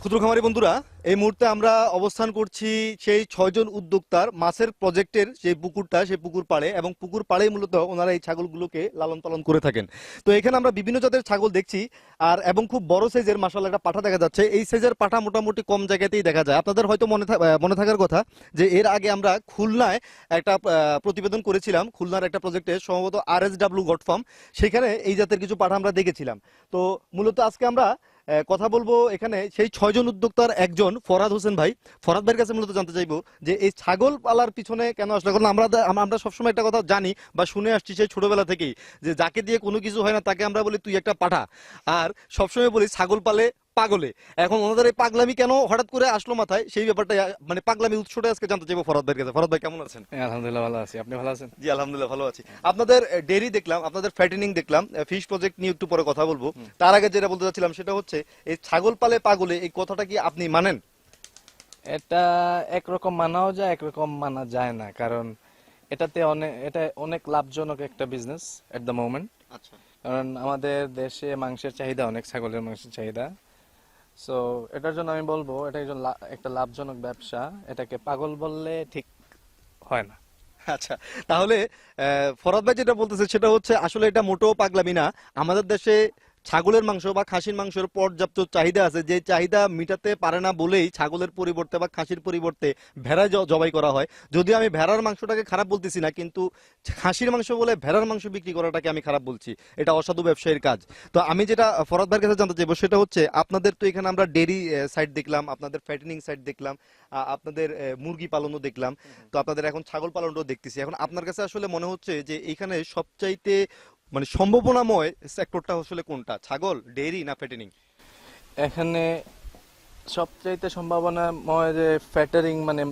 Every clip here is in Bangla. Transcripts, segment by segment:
ক্ষুদ্র খামারি বন্ধুরা, এই মুহূর্তে আমরা অবস্থান করছি সেই ছয়জন উদ্যোক্তার মাছের প্রজেক্টের যে পুকুরটা, সেই পুকুর পাড়ে এবং পুকুর পাড়েই মূলত ওনারা এই ছাগলগুলোকে লালন পালন করে থাকেন। তো এখানে আমরা বিভিন্ন জাতের ছাগল দেখছি আর এবং খুব বড় সাইজের মাসাল একটা পাঠা দেখা যাচ্ছে। এই সাইজের পাঠা মোটামুটি কম জায়গাতেই দেখা যায়। আপনাদের হয়তো মনে মনে থাকার কথা যে এর আগে আমরা খুলনায় একটা প্রতিবেদন করেছিলাম, খুলনার একটা প্রজেক্টে সম্ভবত আর এস ডাব্লিউ গড ফার্ম সেখানে এই জাতের কিছু পাঠা আমরা দেখেছিলাম। তো মূলত আজকে আমরা কথা বলব এখানে সেই ছয়জন উদ্যোক্তার একজন, ফরাদ হোসেন ভাই। ফরাদ ভাইয়ের কাছে মূলত জানতে চাইব যে এই ছাগল পালার পিছনে কেন আসলে? কারণ আমরা আমরা সবসময় একটা কথা জানি বা শুনে আসছি সেই ছোটবেলা থেকেই, যে যাকে দিয়ে কোনো কিছু হয় না, তাকে আমরা বলি, তুই একটা পাঠা। আর সবসময় বলি, ছাগল পালে পাগলে। এখন ওনাদের এই পাগলামি কেন হঠাৎ করে আসলো মাথায়? সেই ব্যাপারটা মানে পাগলামি উৎসটা আজকে জানতে চাইব ফরাদ ভাইয়ের কাছে। ফরাদ ভাই কেমন আছেন? হ্যাঁ, আলহামদুলিল্লাহ ভালো আছি। আপনি ভালো আছেন? জি আলহামদুলিল্লাহ ভালো আছি। আপনাদের ডেরি দেখলাম আপনাদের ফ্যাটেনিং দেখলাম ফিশ প্রজেক্ট নিয়ে একটু পরে কথা বলব। তার আগে যেটা বলতে চাচ্ছিলাম সেটা হচ্ছে এই ছাগল পালে পাগলে এই কথাটা কি আপনি মানেন? এটা একরকম মানাও যায় একরকম মানা যায় না। কারণ এটাতে অনেক এটা অনেক লাভজনক একটা বিজনেস এট দ্য মোমেন্ট আচ্ছা। কারণ আমাদের দেশে মাংসের চাহিদা অনেক ছাগলের মাংসের চাহিদা। সো এটার জন্য আমি বলব, এটা একজন একটা লাভজনক ব্যবসা। এটাকে পাগল বললে ঠিক হয় না। আচ্ছা তাহলে ফরাদ ভাই যেটা বলতেছে সেটা হচ্ছে, আসলে এটা মোটেও পাগলামি না। আমাদের দেশে ছাগলের মাংস বা খাসির মাংসের পর্যাপ্ত চাহিদা আছে। যে চাহিদা মিটাতে পারে না বলেই ছাগলের পরিবর্তে বা খাসির পরিবর্তে ভেড়া জবাই করা হয়। যদিও আমি ভেড়ার মাংসটাকে খারাপ বলতেছি না কিন্তু খাসির মাংস বলে ভেড়ার মাংস বিক্রি করাটাকে আমি খারাপ বলছি। এটা অসাধু ব্যবসায়ীর কাজ। তো আমি যেটা ফরাদ ভাইয়ের কাছে জানতে চাইব সেটা হচ্ছে আপনাদের তো এখানে আমরা ডেরি সাইড দেখলাম আপনাদের ফ্যাটেনিং সাইড দেখলাম আপনাদের মুরগি পালনও দেখলাম। তো আপনাদের এখন ছাগল পালনটাও দেখতেছি। এখন আপনার কাছে আসলে মনে হচ্ছে যে এখানে সবচাইতে মানে সম্ভাবনাময় সেক্টরটা আসলে কোনটা? ছাগল ডেইরি না ফ্যাটেনিং এখানে সবচাইতে সম্ভাবনাময় যে ফ্যাটারিং মানে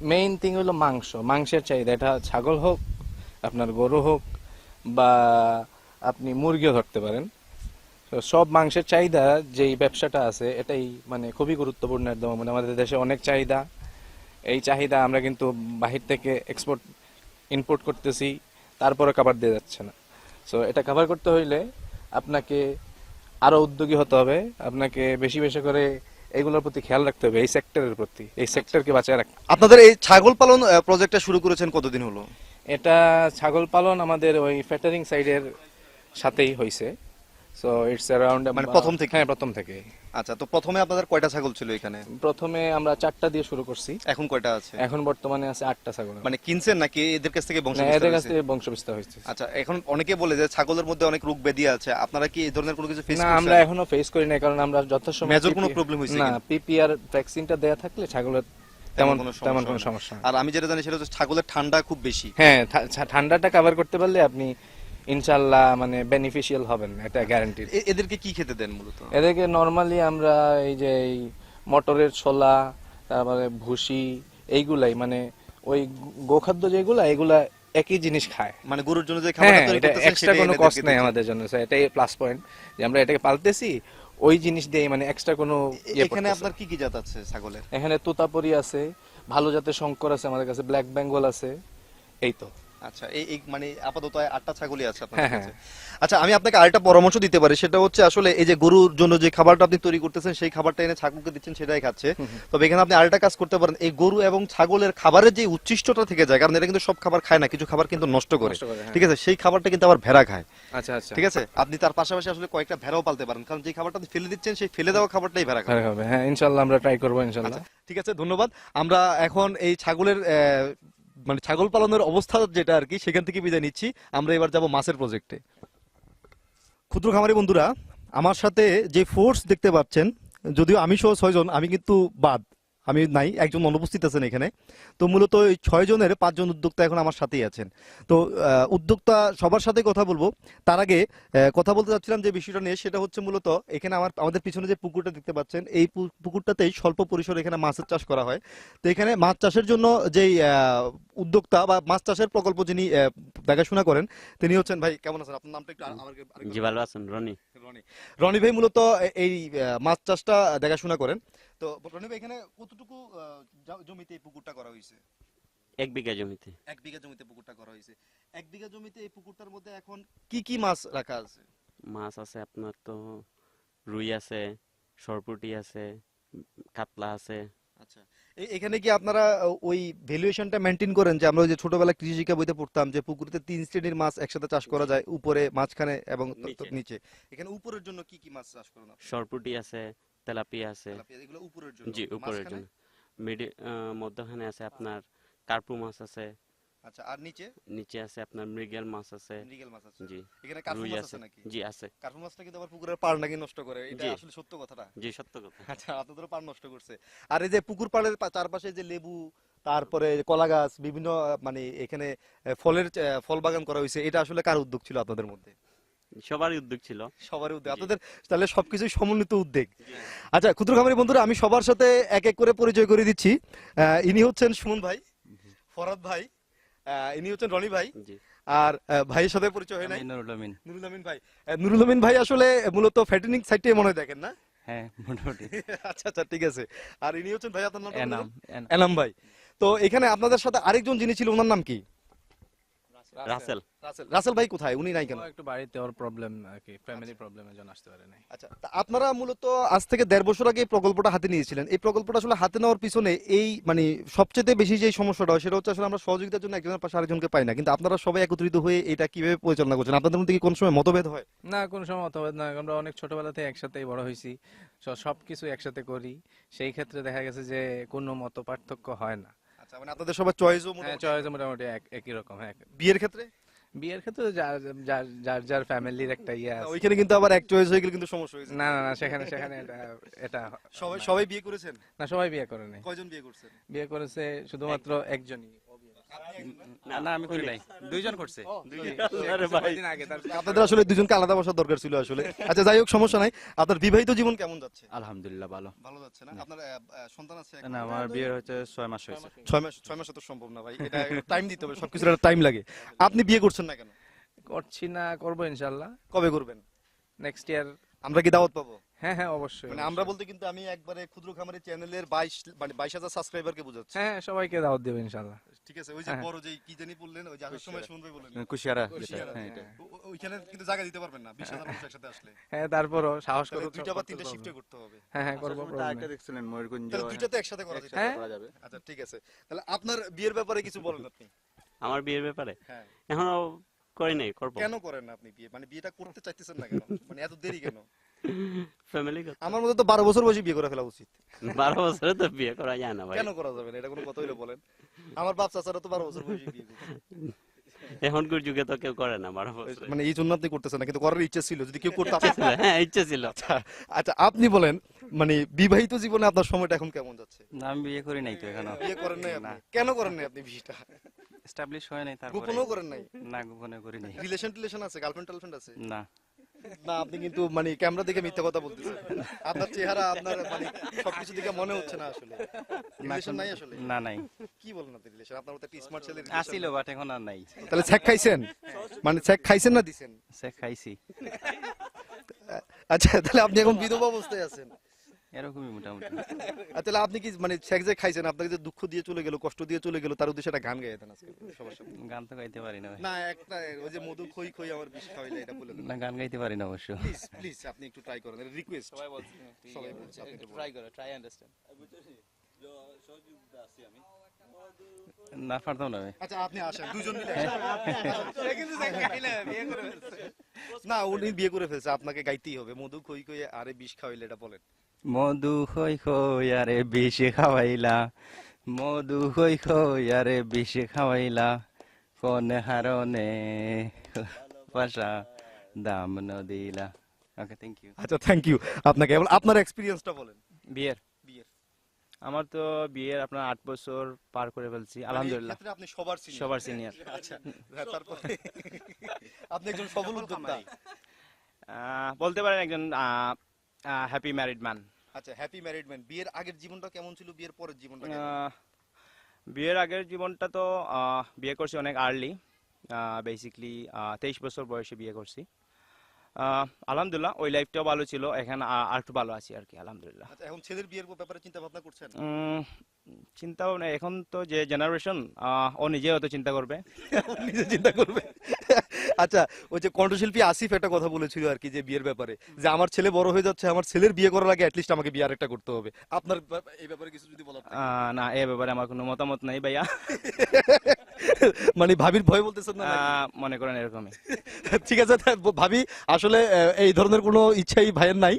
মেইন থিং হলো মাংস। মাংসের চাহিদা। এটা ছাগল হোক, আপনার গরু হোক, বা আপনি মুরগিও ধরতে পারেন। সব মাংসের চাহিদা যেই ব্যবসাটা আছে, এটাই মানে খুবই গুরুত্বপূর্ণ একদম। মানে আমাদের দেশে অনেক চাহিদা। এই চাহিদা আমরা কিন্তু বাহির থেকে এক্সপোর্ট ইম্পোর্ট করতেছি। তারপরে খাবার দিয়ে যাচ্ছে না। সো এটা কভার করতে হইলে আপনাকে আরও উদ্যোগী হতে হবে। আপনাকে বেশি বেশি করে এগুলোর প্রতি খেয়াল রাখতে হবে এই সেক্টরের প্রতি এই সেক্টরকে বাঁচায় রাখতে আপনাদের এই ছাগল পালন প্রজেক্টটা শুরু করেছেন কতদিন হলো? এটা ছাগল পালন আমাদের ওই ফ্যাটারিং সাইডের সাথেই হয়েছে সো ইটস অ্যারাউন্ড মানে প্রথম থেকে? হ্যাঁ প্রথম থেকে। আচ্ছা তো প্রথমে আপনাদের কয়টা ছাগল ছিল এখানে? প্রথমে আমরা চারটা দিয়ে শুরু করছি। এখন কয়টা আছে? এখন বর্তমানে আছে আটটা ছাগল। মানে কিনছেন নাকি এদের কাছ থেকে বংশ এদের কাছ থেকে বংশ বিস্তার হয়েছে। আচ্ছা এখন অনেকে বলে যে ছাগলের মধ্যে অনেক রোগ ব্যাধি আছে আপনারা কি এই ধরনের কোনো কিছু ফেস না আমরা এখনও ফেস করি না কারণ আমরা যথাসময় Major কোনো problem হয়েছে না পিপিআর ভ্যাকসিনটা দেয়া থাকলে ছাগলের তেমন তেমন কোনো সমস্যা আর আমি যেটা জানি সেটা হচ্ছে ছাগলের ঠান্ডা খুব বেশি। হ্যাঁ ঠান্ডাটা কভার করতে পারলে আপনি ইনশাল্লাহ মানে বেনিফিশিয়াল হবেন এটা গ্যারান্টি এদেরকে কি খেতে দেন মূলত? এদেরকে নর্মালি আমরা এই যে এই মটরের ছোলা তারপরে ভুসি এইগুলাই মানে ওই গোখাদ্য যেগুলা এগুলা একই জিনিস খায়। মানে গরুর জন্য যে খাবার হ্যাঁ এটা এক্সট্রা কোনো কস্ট নেই। আমাদের জন্য So, এটাই প্লাস পয়েন্ট যে আমরা এটাকে পালতেছি ওই জিনিস দিয়ে মানে এক্সট্রা কোনো ইয়ে এখানে আপনার কি কি জাত আছে ছাগলের? এখানে তোতাপুরি আছে ভালো জাতের শঙ্কর আছে আমাদের কাছে ব্ল্যাক বেঙ্গল আছে এই তো। আচ্ছা এই মানে আপাতত আটটা ছাগলই আছে আপনার হ্যাঁ, কাছে। আচ্ছা আমি আপনাকে আরেকটা পরামর্শ দিতে পারি সেটা হচ্ছে আসলে এই যে গরুর জন্য যে খাবারটা আপনি তৈরি করতেছেন সেই খাবারটা এনে ছাগলকে দিচ্ছেন সেটাই খাচ্ছে। তবে এখানে আপনি আরেকটা কাজ করতে পারেন এই গরু এবং ছাগলের খাবারের যে উচ্ছিষ্টটা থেকে যায় কারণ এটা কিন্তু সব খাবার খায় না কিছু খাবার কিন্তু নষ্ট করে। হ্যাঁ। ঠিক আছে সেই খাবারটা কিন্তু আবার ভেড়া খায়। আচ্ছা আচ্ছা। ঠিক আছে আপনি তার পাশাপাশি আসলে কয়েকটা ভেড়াও পালতে পারেন কারণ যে খাবারটা আপনি ফেলে দিচ্ছেন সেই ফেলে দেওয়া খাবারটাই ভেড়া খায়। হবে হ্যাঁ ইনশাল্লাহ আমরা ট্রাই করব ইনশাল্লাহ। আচ্ছা, ঠিক আছে ধন্যবাদ। আমরা এখন এই ছাগলের মানে ছাগল পালনের অবস্থা যেটা আর কি, সেখান থেকে বিদায় নিচ্ছি। আমরা এবার যাব মাছের প্রজেক্টে ক্ষুদ্র খামারি বন্ধুরা, আমার সাথে যে ফোর্স দেখতে পাচ্ছেন, যদিও আমি সহ ছয়জন, আমি কিন্তু বাদ। আমি নাই একজন অনুপস্থিত আছেন এখানে। তো মূলত এই ছয় জনের পাঁচজন উদ্যোক্তা এখন আমার সাথেই আছেন। তো উদ্যোক্তা সবার সাথে কথা বলব। তার আগে কথা বলতে চাচ্ছিলাম যে বিষয়টা নিয়ে সেটা হচ্ছে মূলত এখানে আমার আমাদের পিছনে যে পুকুরটা দেখতে পাচ্ছেন এই পুকুরটাতেই স্বল্প পরিসরে এখানে মাছের চাষ করা হয়। তো এখানে মাছ চাষের জন্য যেই উদ্যোক্তা বা মাছ চাষের প্রকল্প যিনি দেখাশোনা করেন তিনি হচ্ছেন ভাই কেমন আছেন? আপনার নামটা একটু আমাকে জি ভালো আছেন রনি। রনি রনি ভাই মূলত এই মাছ চাষটা দেখাশোনা করেন। তো রনি ভাই এখানে কতটুকু জমিতে এই পুকুরটা করা হয়েছে? এক বিঘা জমিতে। এক বিঘা জমিতে পুকুরটা করা হয়েছে। এক বিঘা জমিতে এই পুকুরটার মধ্যে এখন কি কি মাছ রাখা আছে? মাছ আছে আপনার তো রুই আছে সরপুটি আছে কাতলা আছে। আচ্ছা। এখানে কি আপনারা ওই ভ্যালুয়েশনটা মেনটেন করেন যে আমরা ওই যে ছোটবেলা কৃষি শিক্ষা বইতে পড়তাম যে পুকুরিতে তিন শ্রেণির মাছ একসাথে চাষ করা যায় উপরে মাঝখানে এবং নিচে। এখানে উপরের জন্য কি কি মাছ চাষ করেন? সরপুটি আছে তেলাপিয়া আছে তেলাপিয়া, এগুলো উপরের জন্য জি উপরের? জন্য মিডি মধ্যখানে আছে আপনার কার্পু মাছ আছে আচ্ছা আর নিচে? নিচে আছে আপনার মৃগেল মাছ আছে। মৃগেল মাছ আছে। জি। এখানে কার্পু মাছ আছে। নাকি? জি আছে। কার্পু মাছটা কিন্তু আবার পুকুরের পাড় নাকি নষ্ট করে। এটা আসলে সত্য কথাটা। জি সত্য কথা। আচ্ছা আপনাদের পাড় নষ্ট করছে। আর এই যে পুকুর পাড়ের চারপাশে যে লেবু তারপরে কলা গাছ বিভিন্ন মানে এখানে ফলের ফল বাগান করা হয়েছে এটা আসলে কার উদ্যোগ ছিল আপনাদের মধ্যে? সবারই উদ্যোগ ছিল। সবারই উদ্যোগ। আপনাদের তাহলে সবকিছুই সমন্বিত উদ্যোগ। আচ্ছা ক্ষুদ্র খামারি বন্ধুরা আমি সবার সাথে এক এক করে পরিচয় করে দিচ্ছি। ইনি হচ্ছেন সুমন ভাই ফরাদ ভাই ইনি হচ্ছেন রনি ভাই। আর ভাইয়ের সাথে পরিচয় হয় নাই? নুরুল আমিন। নুরুল আমিন ভাই। নুরুল আমিন ভাই আসলে মূলত ফ্যাটেনিং সাইটে মনে হয় দেখেন না? হ্যাঁ মোটামুটি। আচ্ছা আচ্ছা ঠিক আছে। আর ইনি হচ্ছেন ভাই আপনার নাম এনাম। এনাম ভাই। তো এখানে আপনাদের সাথে আরেকজন যিনি ছিল ওনার নাম কি? রাসেল। রাসেল। রাসেল। ভাই কোথায়? উনি নাই কেন? একটু বাড়িতে ওর প্রবলেম কি ফ্যামিলি প্রবলেমের জন্য আসতে পারে নাই। আচ্ছা আপনারা মূলত আজ থেকে দেড় বছর আগে এই প্রকল্পটা হাতে নিয়েছিলেন। এই প্রকল্পটা আসলে হাতে নেওয়ার পিছনে এই মানে সবচেয়ে বেশি যে সমস্যাটা সেটা হচ্ছে আসলে আমরা সহযোগিতার জন্য একজনের পাশে আরেকজনকে পাই না। কিন্তু আপনারা সবাই একত্রিত হয়ে এটা কীভাবে পরিচালনা করছেন? আপনাদের মধ্যে কি কোন সময় মতভেদ হয়? না কোন সময় মতভেদ না। আমরা অনেক ছোটবেলা থেকে একসাথেই বড় হয়েছি। সব কিছু একসাথে করি। সেই ক্ষেত্রে দেখা গেছে যে কোনো মত পার্থক্য হয় না। আচ্ছা মানে আপনাদের সবার চয়েসও মোটামুটি চয়েস মোটামুটি এক- একই রকম হ্যাঁ। বিয়ের ক্ষেত্রে? বিয়ের ক্ষেত্রে যার যার যার যার ফ্যামিলির একটা ইয়ে আছে। ওইখানে কিন্তু আবার এক চয়েস হয়ে গেলে কিন্তু সমস্যা হয়েছে না না না সেখানে সেখানে এটা এটা সবাই সবাই বিয়ে করেছেন? না সবাই বিয়ে করে নাই কয়জন বিয়ে করছেন? বিয়ে করেছে শুধুমাত্র একজনই। না না আমি করি নাই। দুইজন করছে। আরে ভাই। কয়েকদিন আগে তার আপনাদের আসলে দুজনকে আলাদা বসার দরকার ছিল আসলে। আচ্ছা যাই হোক সমস্যা নাই। আপনার বিবাহিত জীবন কেমন যাচ্ছে? আলহামদুলিল্লাহ ভালো। ভালো যাচ্ছে না? আপনার সন্তান আছে না আমার বিয়ের হচ্ছে ছয় মাস হয়েছে। ছয় মাস ছয় মাসে তো সম্ভব না ভাই। এটা টাইম দিতে হবে সবকিছুর একটা টাইম লাগে। আপনি বিয়ে করছেন না কেন? করছি না করব ইনশাল্লাহ কবে করবেন? নেক্সট ইয়ার আমরা কি দাওয়াত পাবো? হ্যাঁ হ্যাঁ অবশ্যই মানে আমরা বলতে কিন্তু আমি একবারে ক্ষুদ্র খামারি চ্যানেলের বাইশ মানে বাইশ হাজার সাবস্ক্রাইবারকে বোঝাচ্ছি। হ্যাঁ হ্যাঁ, সবাইকে দাওয়াত ইনশাল্লাহ ঠিক আছে ওই যে হ্যাঁ। বড় যে কি জানি বললেন ওই যে আসার সময় শুনবে বলেন কুশিয়ারা। কুশিয়ারা, হ্যাঁ। এটা ও- ও- ওইখানে কিন্তু জায়গা দিতে পারবেন না বিশ হাজার মানুষ একসাথে আসলে। হ্যাঁ তারপরও সাহস তাহলে দুইটা বা তিনটা শিফটে করতে হবে। হ্যাঁ হ্যাঁ করব problem নেই। দেখছিলেন তাহলে দুইটা তো একসাথে করা যেতে হ্যাঁ। পারে। আচ্ছা ঠিক আছে। তাহলে আপনার বিয়ের ব্যাপারে কিছু বলেন আপনি। আমার বিয়ের ব্যাপারে? হ্যাঁ। এখনও করি নাই করব। কেন করেন না আপনি বিয়ে? মানে বিয়েটা করতে চাইতেছেন না কেন? মানে এত দেরি কেন? ফ্যামিলি আমার মধ্যে তো বারো বছর বয়সে বিয়ে করে ফেলা উচিত। বারো বছরে তো বিয়ে করা যায় না ভাই। কেন করা যাবে না? এটা কোনো কথা হইলে বলেন। আমার বাপ চাচারা তো বারো বছর বয়সে বিয়ে এখনকার যুগে তো কেউ করে না বারো বছরে। মানে এই জন্য আপনি করতেছেন না কিন্তু করার ইচ্ছে ছিল। যদি কেউ করতে হ্যাঁ ইচ্ছে ছিল। আচ্ছা আচ্ছা আপনি বলেন মানে বিবাহিত জীবনে আপনার সময়টা এখন কেমন যাচ্ছে? না আমি বিয়ে করি নাই তো এখনও। বিয়ে করেন নাই আপনি? কেন করেন নাই আপনি বিয়েটা? এস্টাবলিশ হয় নাই তারপরে। গোপনও করেন নাই? না গোপনে করি নাই। রিলেশন টিলেশন আছে? গার্লফ্রেন্ড টার্লফ্রেন্ড আছে? না। না আপনি কিন্তু মানে ক্যামেরা দেখে মিথ্যা কথা বলতেছেন। আপনার চেহারা আপনার মানে সবকিছু দেখে মনে হচ্ছে না আসলে। রিলেশন নাই আসলে? না নাই। কি বলেন আপনি রিলেশন আপনার মতো স্মার্ট ছেলে আসিল বাট এখন আর নাই। তাহলে চেক খাইছেন? মানে চেক খাইছেন না দিছেন? চেক খাইছি। আচ্ছা তাহলে আপনি এখন বিধবা অবস্থায় আছেন। এরকমই মোটামুটি। তাহলে আপনি কি মানে চেক যে খাইছেন আপনাকে যে দুঃখ দিয়ে চলে গেল কষ্ট দিয়ে চলে গেল তার উদ্দেশ্যে একটা গান গাইতেন আজকে সবার সামনে। গান তো গাইতে পারি না না একটা ওই যে মধু খই খই আমার বিষ খাওয়াইলে এটা বলে না গান গাইতে পারি না অবশ্য। প্লিজ প্লিজ আপনি একটু ট্রাই করেন রিকোয়েস্ট সবাই বলছে সবাই বলছে আপনি একটু ট্রাই করো ট্রাই আন্ডারস্ট্যান্ড না পারতাম না আচ্ছা আপনি আসেন দুজন মিলে না উনি বিয়ে করে ফেলছে আপনাকে গাইতেই হবে মধু খই খই আরে বিষ খাওয়াইলে এটা বলেন। মধু হই হই আরে বিষ খাওয়াইলা মধু হই হই আরে বিষ খাওয়াইলা কোন হারনে পাশা দাম নদিলা। ওকে থ্যাংক ইউ আচ্ছা থ্যাংক ইউ আপনাকে এবার আপনার এক্সপিরিয়েন্সটা বলেন। বিয়ের। বিয়ের। আমার তো বিয়ের আপনার আট বছর পার করে ফেলছি মানে আলহামদুলিল্লাহ। আপনি সবার senior। সবার সিনিয়র আচ্ছা হ্যাঁ, তারপরে? আপনি একজন সফল উদ্যোক্তা। বলতে পারেন একজন হ্যাপি ম্যারিড ম্যান আচ্ছা হ্যাপি ম্যারিড ম্যান বিয়ের আগের জীবনটা কেমন ছিল? বিয়ের পরের জীবনটা বিয়ের আগের জীবনটা তো বিয়ে করছি অনেক আর্লি বেসিকলি তেইশ বছর বয়সে বিয়ে করছি। আলহামদুলিল্লাহ ওই লাইফটাও ভালো ছিল এখানে আর একটু ভালো আছি আর কি আলহামদুলিল্লাহ। আচ্ছা এখন ছেলের বিয়ের ব্যাপারে চিন্তা ভাবনা করছেন? চিন্তা ভাবনা এখন তো যে জেনারেশন ও নিজে হয়তো চিন্তা করবে। নিজে চিন্তা করবে। আচ্ছা ওই যে কণ্ঠশিল্পী আসিফ একটা কথা বলেছিল আর কি যে বিয়ের ব্যাপারে যে আমার ছেলে বড় হয়ে যাচ্ছে আমার ছেলের বিয়ে করার আগে অ্যাটলিস্ট আমাকে বিয়ে একটা করতে হবে। আপনার এই ব্যাপারে কিছু যদি বলা আহ, না এ ব্যাপারে আমার কোনো মতামত নাই ভাইয়া। মানে ভাবির ভয় বলতেছেন না মনে করেন এরকমই। ঠিক আছে ভাবি আসলে এই ধরনের কোনো ইচ্ছাই ভাইয়ের নাই।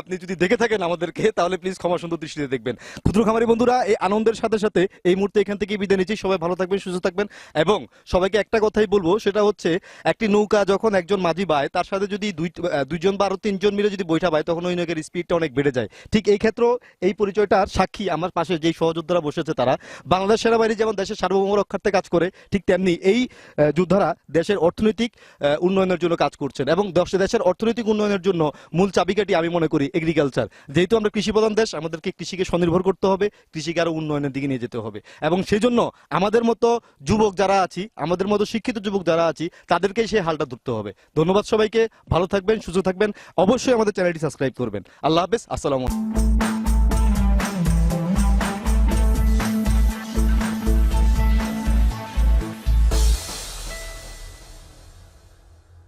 আপনি যদি দেখে থাকেন আমাদেরকে তাহলে প্লিজ ক্ষমা সুন্দর দৃষ্টিতে দেখবেন। ক্ষুদ্র খামারি বন্ধুরা এই আনন্দের সাথে সাথে এই মুহূর্তে এখান থেকে বিদায় নিচ্ছি। সবাই ভালো থাকবেন সুস্থ থাকবেন। এবং সবাইকে একটা কথাই বলব সেটা হচ্ছে একটি নৌকা যখন একজন মাঝি বায় তার সাথে যদি দুই দুইজন বা আরও তিনজন মিলে যদি বৈঠা বায় তখন ওই নৌকের স্পিডটা অনেক বেড়ে যায়। ঠিক এই ক্ষেত্রেও এই পরিচয়টার সাক্ষী আমার পাশে যেই সহযোদ্ধারা বসেছে তারা। বাংলাদেশ সেনাবাহিনী যেমন দেশের সার্বভৌম রক্ষার্থে কাজ করে ঠিক তেমনি এই যোদ্ধারা দেশের অর্থনৈতিক উন্নয়নের জন্য কাজ করছেন এবং দেশ- দেশের অর্থনৈতিক উন্নয়নের জন্য মূল চাবিকাঠি আমি মনে করি এগ্রিকালচার যেহেতু আমরা কৃষি প্রধান দেশ, আমাদেরকে কৃষিকে স্বনির্ভর করতে হবে, কৃষিকে আরও উন্নয়নের দিকে নিয়ে যেতে হবে। এবং সেই জন্য আমাদের মতো যুবক যারা আছি, আমাদের মতো শিক্ষিত যুবক যারা আছি, তাদেরকেই সেই হালটা ধরতে হবে। ধন্যবাদ সবাইকে, ভালো থাকবেন, সুস্থ থাকবেন, অবশ্যই আমাদের চ্যানেলটি সাবস্ক্রাইব করবেন। আল্লাহ হাফেজ, আসসালামু আলাইকুম।